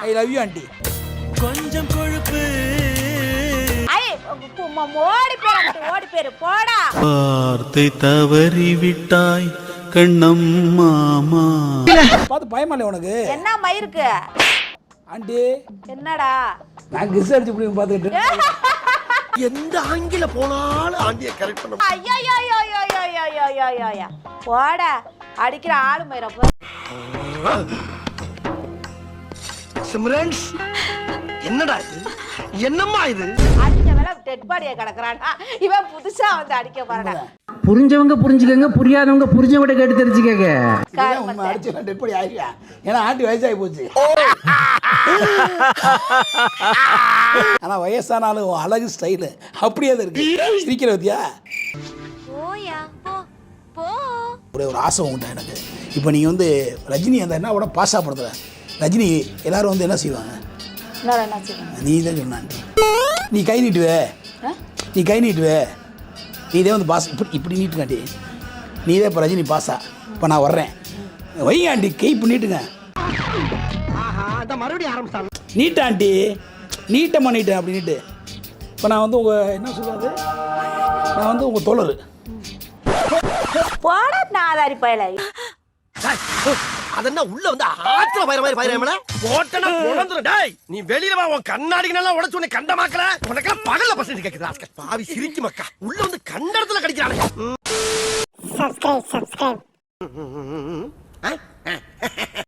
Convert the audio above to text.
I love you aunty கொஞ்சம் கொழுப்பு. ஐ ஓடி அங்கிட்டு, ஓடி போயிரு போடா. வார்த்தை தவறி விட்டாய் கண்ணம்மாமா பார்த்து பயமா இல்லை உனக்கு. என்ன மயிருக்கு ஆண்டி. என்னடா? நான் கிஸ் அடிச்சு பார்த்துக்கிட்டு எந்த ஆங்கில போனாலும் ஆண்டிய கரெக்ட் பண்ண ஐயோ போடா அடிக்கிற ஆளு மயிரப்ப சிம்ரன்ஸ். என்னடா இது? என்னம்மா இது? அடிச்ச வேலை டெட் பாடியை கிடக்குறானா இவன் புதுசா வந்து அடிக்க போறானா புரிஞ்சவங்க புரிஞ்சுக்கங்க புரியாதவங்க புரிஞ்சவங்க கேட்டு தெரிஞ்சுக்கங்க. அடிச்சு டெட் பண்ணி ஆகியா ஏன்னா ஆண்டி வயசாகி போச்சு. ஆனா வயசானாலும் அழகு ஸ்டைலு அப்படியே தான் இருக்கு. சிரிக்கிற பத்தியா? போயா? போ. போ. ஒரே ஒரு ஆசை உண்டா எனக்கு. இப்போ நீங்கள் வந்து ரஜினி அந்த என்ன கூட பாஸா படத்துல ரஜினி எல்லாரும் வந்து என்ன செய்வாங்க? நீ தான் சொன்ன ஆண்டி நீ கை நீட்டுவே. நீ கை நீட்டுவே. நீ இதே வந்து பாஸ் இப்படி இப்படி நீட்டுங்காண்டி நீ தான் இப்போ ரஜினி பாஸா இப்போ நான் வர்றேன். வைங்க ஆண்டி கை இப்போ நீட்டுங்க. மறுபடியும் ஆரம்பிச்சாங்க. நீட்டா ஆண்டி நீட்டமாக நீட்டேன் அப்படி நீட்டு. இப்போ நான் வந்து உங்கள் என்ன சொல்றது? நான் வந்து உங்கள் தோழர். போடா நாதாரி பயல அதென்ன உள்ள வந்து ஆத்துல பயிர மாதிரி பயிரமல போட்டனா உடந்துரும் டேய் நீ வெளியில வா உன் கண்ணாடி நல்லா உடைச்சு உன்னை கண்டமாக்கல உனக்கு பகல்ல பசங்க கேக்குதா பாவி சிரிக்கு மக்கா உள்ள வந்து கண்ட இடத்துல கடிக்கிறானே subscribe subscribe ம். ஆ? ஆ.